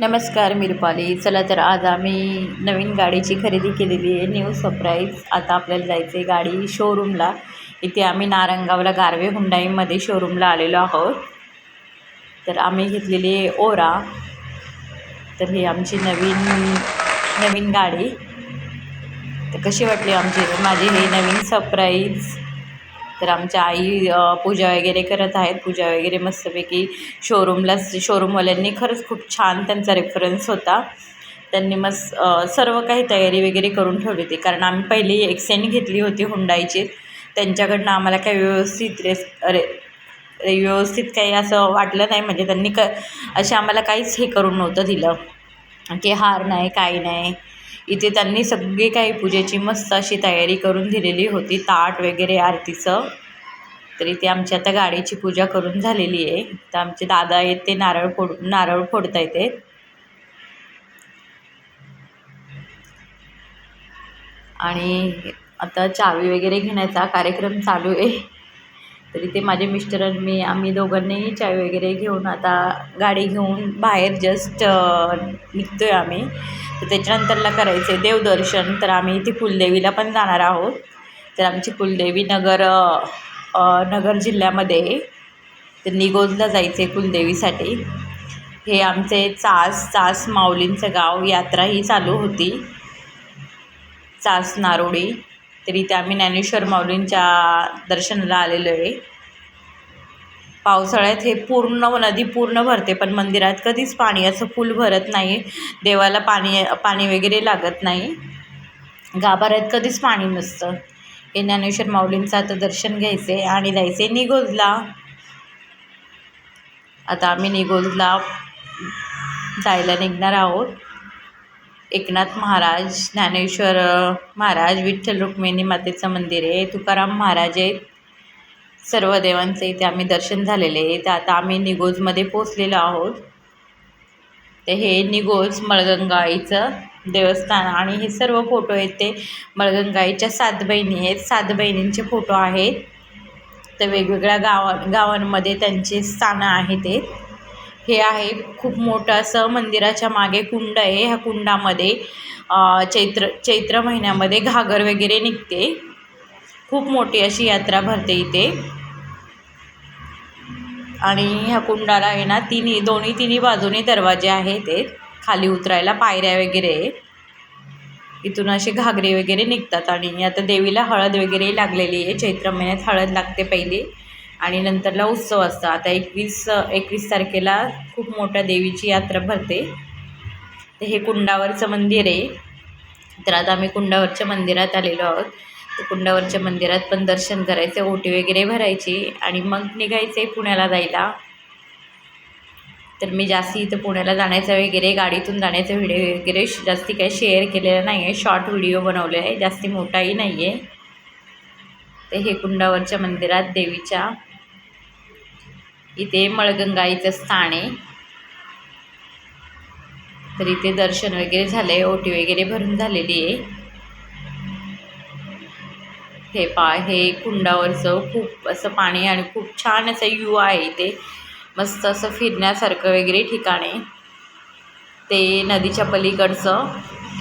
नमस्कार मिरपाली चला तर आज आम्ही नवीन गाडीची खरेदी केलेली आहे. न्यू सरप्राईज आता आपल्याला जायचं आहे गाडी शोरूमला इथे आम्ही नारंगावला गारवे हुंडाईमध्ये शोरूमला आलेलो आहोत. तर आम्ही घेतलेली आहे ओरा. तर ही आमची नवीन नवीन गाडी. तर कशी वाटली आमची? माझी हे नवीन सरप्राईज तर आमच्या आई पूजा वगैरे करत आहेत. पूजा वगैरे मस्तपैकी शोरूमला शोरूमवाल्यांनी खरंच खूप छान त्यांचा रेफरन्स होता. त्यांनी मस्त सर्व काही तयारी वगैरे करून ठेवली होती. कारण आम्ही पहिली एक्सेंड घेतली होती हुंडाईची. त्यांच्याकडनं आम्हाला काही व्यवस्थित रेस अरे रे- व्यवस्थित काही असं वाटलं नाही. म्हणजे त्यांनी क असे आम्हाला काहीच हे करून नव्हतं दिलं. की हार नाही काही नाही. इथे त्यांनी सगळी काही पूजेची मस्त अशी तयारी करून दिलेली होती ताट वगैरे आरतीचं. तर इथे आमची आता गाडीची पूजा करून झालेली आहे. तर आमचे दादा आहेत ते नारळ फोड नारळ फोडता येते आणि आता चावी वगैरे घेण्याचा कार्यक्रम चालू आहे. तर इथे माझे मिस्टर आणि मी आम्ही दोघांनीही चावी वगैरे घेऊन आता गाडी घेऊन बाहेर जस्ट निघतो आहे आम्ही. तर त्याच्यानंतरला करायचं आहे देवदर्शन. तर आम्ही इथे कुलदेवीला पण जाणार आहोत. तर आमची कुलदेवी नगर नगर जिल्ह्यामध्ये तर निगोजला जायचं आहे कुलदेवीसाठी. हे आमचे चास चास माऊलींचं गाव यात्रा ही चालू होती. चास नारोडी. तर इथे आम्ही ज्ञानेश्वर माऊलींच्या दर्शनाला आलेलो आहे. पावसाळ्यात हे पूर्ण नदी पूर्ण भरते पण मंदिरात कधीच पाणी असं फुल भरत नाही. देवाला पाणी पाणी वगैरे लागत नाही. गाभाऱ्यात कधीच पाणी नसतं. हे ज्ञानेश्वर माऊलींचं आता दर्शन घ्यायचं आहे आणि जायचं आहे निगोजला आता आम्ही निगोजला जायला निघणार आहोत. एकनाथ महाराज ज्ञानेश्वर महाराज विठ्ठल रुक्मिणी मातेचं मंदिर आहे. तुकाराम महाराज आहेत. सर्व देवांचे इथे आम्ही दर्शन झालेले आहे. तर आता आम्ही निगोजमध्ये पोचलेलो आहोत. तर हे निगोज मळगंगाईचं देवस्थान आणि हे सर्व फोटो आहेत ते मळगंगाईच्या सात बहिणी आहेत. सात बहिणींचे फोटो आहेत. तर वेगवेगळ्या गावा गावांमध्ये त्यांचे स्थानं आहेत ते. हे आहे खूप मोठं असं मंदिराच्या मागे कुंड आहे. ह्या कुंडामध्ये चैत्र चैत्र महिन्यामध्ये घागर वगैरे निघते. खूप मोठी अशी यात्रा भरते इथे. आणि ह्या कुंडाला आहे ना तिन्ही दोन्ही तिन्ही बाजूने दरवाजे आहेत ते खाली उतरायला पायऱ्या वगैरे इथून असे घागरे वगैरे निघतात आणि आता देवीला हळद वगैरे लागलेली आहे. चैत्र महिन्यात हळद लागते पहिली. आणि नंतरला उत्सव असतो. आता एकवीस एकवीस तारखेला खूप मोठ्या देवीची यात्रा भरते. तर हे कुंडावरचं मंदिर आहे. तर आता आम्ही कुंडावरच्या मंदिरात आलेलो आहोत. कुंडावरच्या मंदिरात पण दर्शन करायचे ओटी वगैरे भरायची आणि मग निघायचे पुण्याला जायला. तर मी जास्ती इथं पुण्याला जाण्याचा वगैरे गाडीतून जाण्याचा व्हिडिओ वगैरे श- जास्ती काही शेअर केलेला नाही आहे शॉर्ट व्हिडिओ बनवले आहे जास्ती मोठाही नाही आहे तर हे कुंडावरच्या मंदिरात देवीच्या इथे मळगंगाईचं स्थान आहे. तर इथे दर्शन वगैरे झालं आहे ओटी वगैरे भरून झालेली आहे. हे पा हे कुंडावरचं खूप असं पाणी आणि खूप छान असं यू आहे इथे. मस्त असं फिरण्यासारखं वगैरे ठिकाण आहे. ते नदीच्या पलीकडचं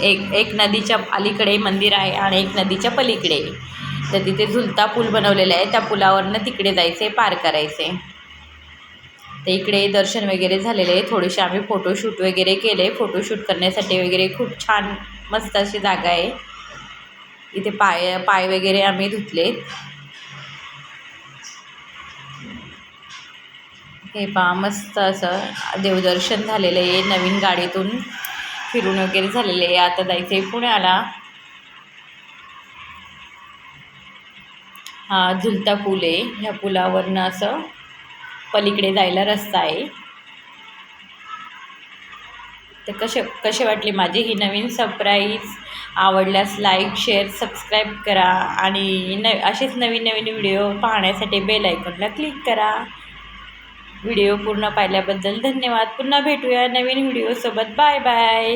एक एक नदीच्या अलीकडे मंदिर आहे आणि एक नदीच्या पलीकडे. तर तिथे झुलता पूल बनवलेला आहे. त्या पुलावरनं तिकडे जायचं आहे पार करायचं आहे. तर इकडे दर्शन वगैरे झालेले आहे. थोडेसे आम्ही फोटोशूट वगैरे केले फोटोशूट करण्यासाठी वगैरे खूप छान मस्त अशी जागा आहे. इथे पाय पाय वगैरे आम्ही धुतले हे पहा मस्त असं देवदर्शन झालेलं आहे. नवीन गाडीतून फिरून वगैरे झालेलं आहे. आता जायचं आहे पुण्याला. हा झुलता पूल आहे. ह्या पुलावरनं असं पलीकडे जायला रस्ता आहे. तर कसे कसे वाटले माझी ही नवीन सरप्राईज आवडल्यास लाईक शेअर सबस्क्राईब करा आणि न असेच नवीन नवीन व्हिडिओ पाहण्यासाठी बेल आयकॉनला क्लिक करा. व्हिडिओ पूर्ण पाहिल्याबद्दल धन्यवाद. पुन्हा भेटूया नवीन व्हिडिओसोबत बाय बाय